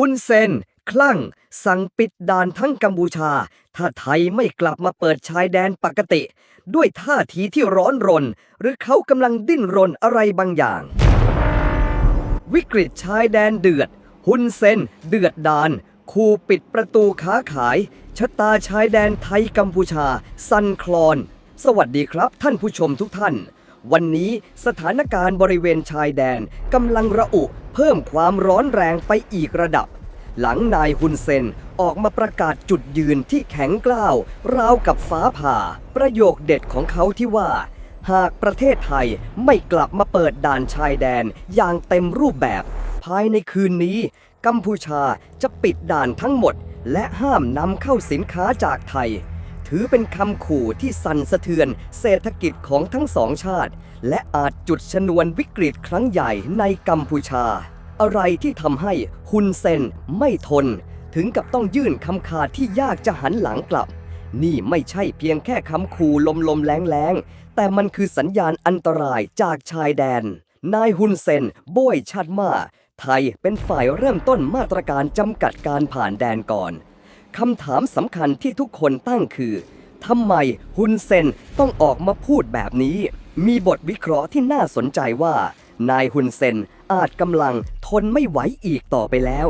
ฮุนเซน คลั่ง สั่งปิดด่านทั้งกัมพูชา ถ้าไทยไม่กลับมาเปิดชายแดนปกติ ด้วยท่าทีที่ร้อนรน หรือเขากำลังดิ้นรนอะไรบางอย่าง วิกฤตชายแดนเดือดฮุนเซน เดือดดานคู่ปิดประตูค้าขาย ชะตาชายแดนไทยกัมพูชา สันคลอน สวัสดีครับท่านผู้ชมทุกท่าน วันนี้สถานการณ์บริเวณชายแดนกำลังระอุ เพิ่มความร้อนแรงไปอีกระดับ หลังนายฮุนเซนออกมาประกาศจุดยืนที่แข็งกล้าว ราวกับฟ้าผ่า ประโยคเด็ดของเขาที่ว่า หากประเทศไทยไม่กลับมาเปิดด่านชายแดนอย่างเต็มรูปแบบ ภายในคืนนี้ กัมพูชาจะปิดด่านทั้งหมด และห้ามนำเข้าสินค้าจากไทย ถือเป็นคำขู่ที่สั่นสะเทือนเศรษฐกิจของทั้งสองชาติ และอาจจุดชนวนวิกฤตครั้งใหญ่ในกัมพูชา อะไรที่ทำให้ฮุนเซนไม่ทน ถึงกับต้องยื่นคำขาดที่ยากจะหันหลังกลับ นี่ไม่ใช่เพียงแค่คำขู่ลมๆแรงๆ แต่มันคือสัญญาณอันตรายจากชายแดน นายฮุนเซนโบยชัดมาไทยเป็นฝ่ายเริ่มต้นมาตรการจำกัดการผ่านแดนก่อน คำถามสำคัญที่ทุกคนตั้งคือทำไมฮุนเซนต้องออกมาพูดแบบนี้ มีบทวิเคราะห์ที่น่าสนใจว่า นายฮุนเซนอาจกำลังทนไม่ไหวอีกต่อไปแล้ว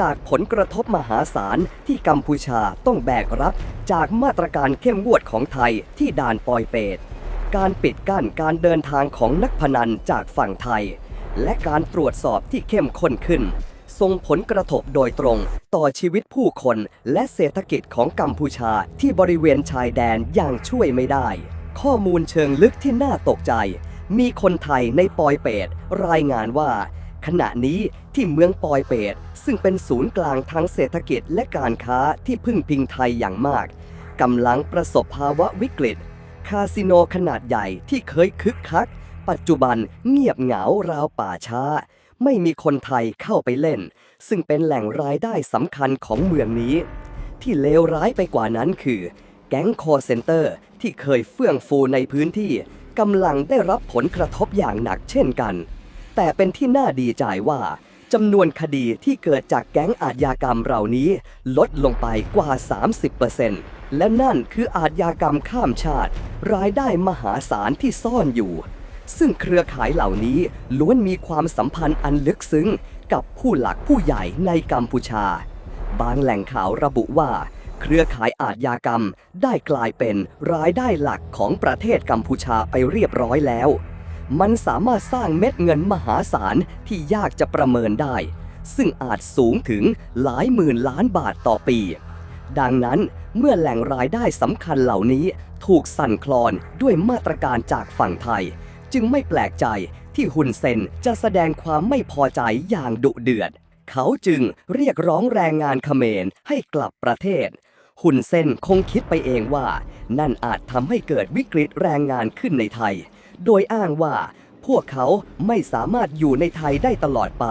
จากผลกระทบมหาศาลที่กัมพูชาต้องแบกรับ จากมาตรการเข้มงวดของไทยที่ด่านปอยเปตการปิดกั้นการเดินทางของนักพนันจากฝั่งไทย และการตรวจสอบที่เข้มข้นขึ้น ส่งผลกระทบโดยตรง ต่อชีวิตผู้คนและเศรษฐกิจของกัมพูชาที่บริเวณชายแดนอย่างช่วยไม่ได้ ข้อมูลเชิงลึกที่น่าตกใจ มีคนไทยในปอยเปตรายงานว่า ขณะนี้ที่เมืองปอยเปตซึ่งเป็นศูนย์กลางทางเศรษฐกิจและการค้าที่พึ่งพิงไทยอย่างมากกำลังประสบภาวะวิกฤต คาสิโนขนาดใหญ่ที่เคยคึกคัก ปัจจุบันเงียบเหงาราวป่าช้า ไม่มีคนไทยเข้าไปเล่น ซึ่งเป็นแหล่งรายได้สำคัญของเมืองนี้ ที่เลวร้ายไปกว่านั้นคือ แก๊งคอเซนเตอร์ที่เคยเฟื่องฟูในพื้นที่กำลังได้รับผลกระทบอย่างหนักเช่นกัน แต่เป็นที่น่าดีใจว่าจำนวนคดีที่เกิดจากแก๊งอาชญากรรมเหล่านี้ ลดลงไปกว่า 30%และนั่นคืออาชญากรรมข้ามชาติ รายได้มหาศาลที่ซ่อนอยู่ ซึ่งเครือข่ายเหล่านี้ล้วนมีความสัมพันธ์อันลึกซึ้ง กับผู้หลักผู้ใหญ่ในกัมพูชา บางแหล่งข่าวระบุว่า เครือข่ายอาชญากรรมได้กลายเป็นรายได้หลักของประเทศกัมพูชาไปเรียบร้อยแล้ว มันสามารถสร้างเม็ดเงินมหาศาลที่ยากจะประเมินได้ ซึ่งอาจสูงถึงหลายหมื่นล้านบาทต่อปี ดังนั้นเมื่อแหล่งรายได้สำคัญเหล่านี้ถูกสั่นคลอนด้วยมาตรการจากฝั่งไทย จึงไม่แปลกใจที่ฮุนเซนจะแสดงความไม่พอใจอย่างดุเดือด เขาจึงเรียกร้องแรงงานเขมรให้กลับประเทศ ฮุนเซนคงคิดไปเองว่า นั่นอาจทำให้เกิดวิกฤตแรงงานขึ้นในไทย โดยอ้างว่า พวกเขาไม่สามารถอยู่ในไทยได้ตลอดไป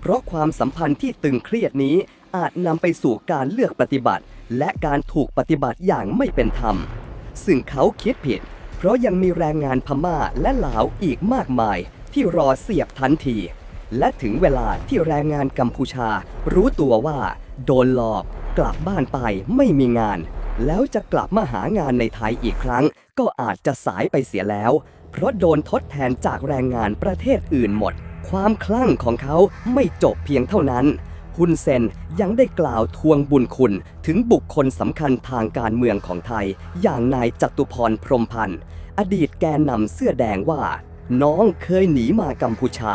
เพราะความสัมพันธ์ที่ตึงเครียดนี้อาจนำไปสู่การเลือกปฏิบัติ และการถูกปฏิบัติอย่างไม่เป็นธรรม ซึ่งเขาคิดผิด เพราะยังมีแรงงานพม่าและลาวอีกมากมาย ที่รอเสียบทันที และถึงเวลาที่แรงงานกัมพูชา รู้ตัวว่า โดนหลอกกลับบ้านไปไม่มีงาน แล้วจะกลับมาหางานในไทยอีกครั้ง ก็อาจจะสายไปเสียแล้ว เพราะโดนทดแทนจากแรงงานประเทศอื่นหมด ความคลั่งของเขาไม่จบเพียงเท่านั้นุนเซนยังได้กล่าวทวงบุญคุณถึงบุคคลสำคัญทางการเมืองของไทย อย่างนายจตุพรพรมพันธ์ อดีตแกนนำเสื้อแดงว่า น้องเคยหนีมากัมพูชา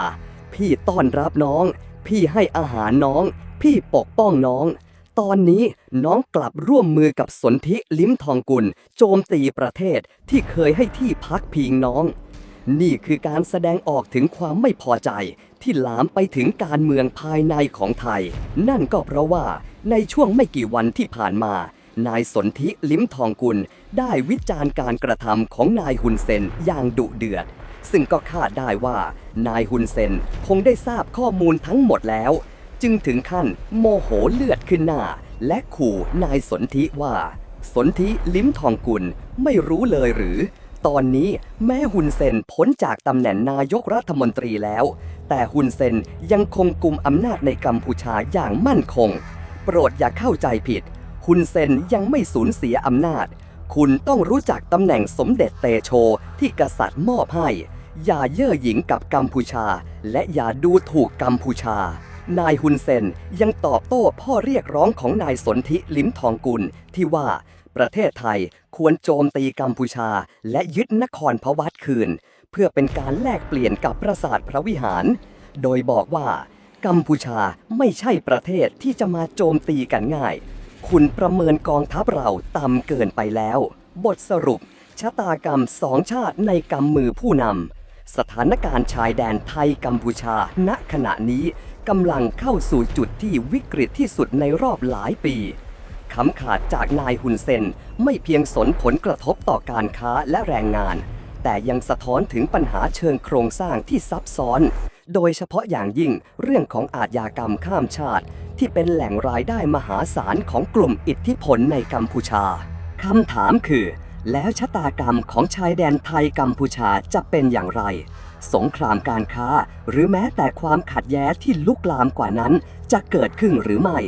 พี่ต้อนรับน้อง พี่ให้อาหารน้อง พี่ปกป้องน้อง ตอนนี้น้องกลับร่วมมือกับสนธิลิ้มทองกุล โจมตีประเทศที่เคยให้ที่พักพิงน้องนี่คือการแสดงออกถึงความไม่พอใจ ที่ลามไปถึงการเมืองภายในของไทย นั่นก็เพราะว่าในช่วงไม่กี่วันที่ผ่านมา นายสนธิลิ้มทองกุล ได้วิจารณ์การกระทำของนายฮุนเซนอย่างดุเดือด ซึ่งก็คาดได้ว่า นายฮุนเซนคงได้ทราบข้อมูลทั้งหมดแล้ว จึงถึงขั้นโมโหเลือดขึ้นหน้า และขู่นายสนธิว่า สนธิลิ้มทองกุลไม่รู้เลยหรือตอนนี้แม้ฮุนเซนพ้นจากตำแหน่งนายกรัฐมนตรีแล้ว แต่ฮุนเซนยังคงกุมอำนาจในกัมพูชาอย่างมั่นคง โปรดอย่าเข้าใจผิดฮุนเซนยังไม่สูญเสียอำนาจ คุณต้องรู้จักตำแหน่งสมเด็จเตโชที่กษัตริย์มอบให้ อย่าเย่อหยิ่งกับกัมพูชา และอย่าดูถูกกัมพูชา นายฮุนเซนยังตอบโต้พ่อเรียกร้องของนายสนธิลิ้มทองกุลที่ว่าประเทศไทยควรโจมตีกัมพูชา และยึดนครพวัตคืน พื่อเป็นการแลกเปลี่ยนกับปราสาทพระวิหาร โดยบอกว่า กัมพูชาไม่ใช่ประเทศที่จะมาโจมตีกันง่าย คุณประเมินกองทัพเราต่ำเกินไปแล้ว บทสรุป ชะตากรรมสองชาติในกำมือผู้นำสถานการณ์ชายแดนไทยกัมพูชา ณขณะนี้กำลังเข้าสู่จุดที่วิกฤตที่สุดในรอบหลายปีคำขาดจากนายฮุนเซนไม่เพียงสนผลกระทบต่อการค้าและแรงงาน แต่ยังสะท้อนถึงปัญหาเชิงโครงสร้างที่ซับซ้อน โดยเฉพาะอย่างยิ่งเรื่องของอาชญากรรมข้ามชาติ ที่เป็นแหล่งรายได้มหาศาลของกลุ่มอิทธิพลในกัมพูชาคำถามคือ แล้วชะตากรรมของชายแดนไทยกัมพูชาจะเป็นอย่างไร สงครามการค้า หรือแม้แต่ความขัดแย้งที่ลุกลามกว่านั้น จะเกิดขึ้นหรือไม่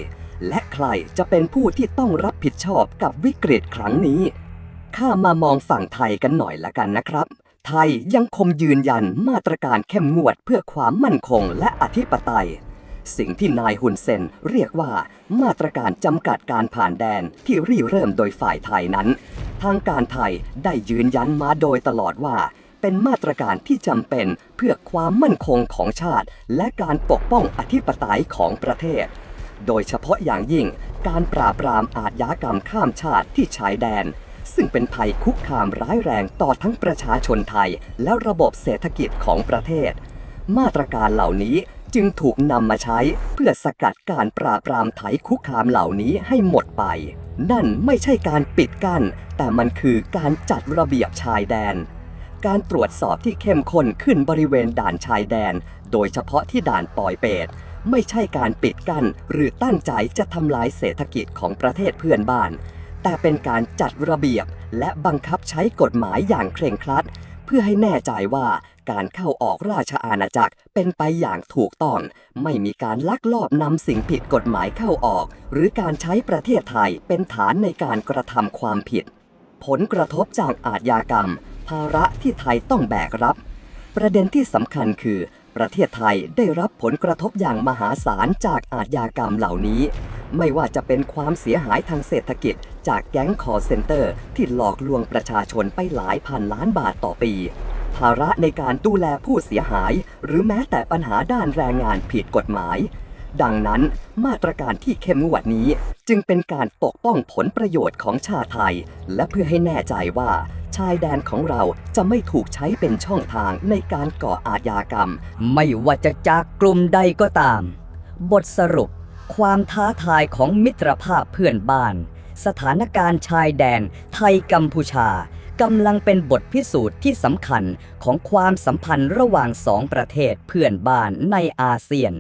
และใครจะเป็นผู้ที่ต้องรับผิดชอบกับวิกฤตครั้งนี้ ข้ามามองฝั่งไทยกันหน่อยละกันนะครับ ไทยยังคงยืนยันมาตรการเข้มงวดเพื่อความมั่นคงและอธิปไตย สิ่งที่นายฮุนเซนเรียกว่ามาตรการจำกัดการผ่านแดนที่ริเริ่มโดยฝ่ายไทยนั้น ทางการไทยได้ยืนยันมาโดยตลอดว่า เป็นมาตรการที่จำเป็นเพื่อความมั่นคงของชาติ และการปกป้องอธิปไตยของประเทศ โดยเฉพาะอย่างยิ่งการปราบปรามอาทยากรรมข้ามชาติที่ชายแดน ซึ่งเป็นภัยคุกคามร้ายแรงต่อทั้งประชาชนไทย และระบบเศรษฐกิจของประเทศ มาตรการเหล่านี้จึงถูกนำมาใช้เพื่อสกัดการปราบปรามไถคุกคามเหล่านี้ให้หมดไป นั่นไม่ใช่การปิดกั้น แต่มันคือการจัดระเบียบชายแดน การตรวจสอบที่เข้มข้นขึ้นบริเวณด่านชายแดน โดยเฉพาะที่ด่านปอยเปตไม่ใช่การปิดกั้น หรือตั้งใจจะทำลายเศรษฐกิจของประเทศเพื่อนบ้าน แต่เป็นการจัดระเบียบและบังคับใช้กฎหมายอย่างเคร่งครัด เพื่อให้แน่ใจว่าการเข้าออกราชอาณาจักรเป็นไปอย่างถูกต้อง ไม่มีการลักลอบนำสิ่งผิดกฎหมายเข้าออก หรือการใช้ประเทศไทยเป็นฐานในการกระทำความผิด ผลกระทบจากอาชญากรรม ภาระที่ไทยต้องแบกรับ ประเด็นที่สำคัญคือ ประเทศไทยได้รับผลกระทบอย่างมหาศาลจากอาชญากรรมเหล่านี้ ไม่ว่าจะเป็นความเสียหายทางเศรษฐกิจ จากแก๊งคอร์เซ็นเตอร์ ที่หลอกลวงประชาชนไปหลายพันล้านบาทต่อปี ภาระในการดูแลผู้เสียหาย หรือแม้แต่ปัญหาด้านแรงงานผิดกฎหมาย ดังนั้นมาตรการที่เข้มงวดนี้ จึงเป็นการปกป้องผลประโยชน์ของชาติไทย และเพื่อให้แน่ใจว่าชายแดนของเราจะไม่ถูกใช้เป็นช่องทางในการก่ออาชญากรรม ไม่ว่าจะจากกลุ่มใดก็ตาม บทสรุป ความท้าทายของมิตรภาพเพื่อนบ้าน สถานการณ์ชายแดน ไทยกัมพูชากำลังเป็นบทพิสูจน์ที่สำคัญของความสัมพันธ์ระหว่างสองประเทศเพื่อนบ้านในอาเซียน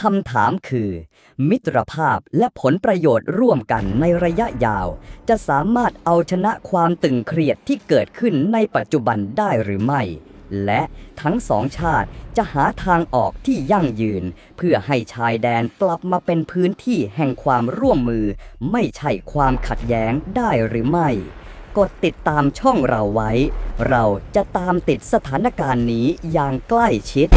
คำถามคือ มิตรภาพและผลประโยชน์ร่วมกันในระยะยาว จะสามารถเอาชนะความตึงเครียดที่เกิดขึ้นในปัจจุบันได้หรือไม่ และทั้งสองชาติจะหาทางออกที่ยั่งยืน เพื่อให้ชายแดนกลับมาเป็นพื้นที่แห่งความร่วมมือ ไม่ใช่ความขัดแย้งได้หรือไม่ กดติดตามช่องเราไว้ เราจะตามติดสถานการณ์นี้อย่างใกล้ชิด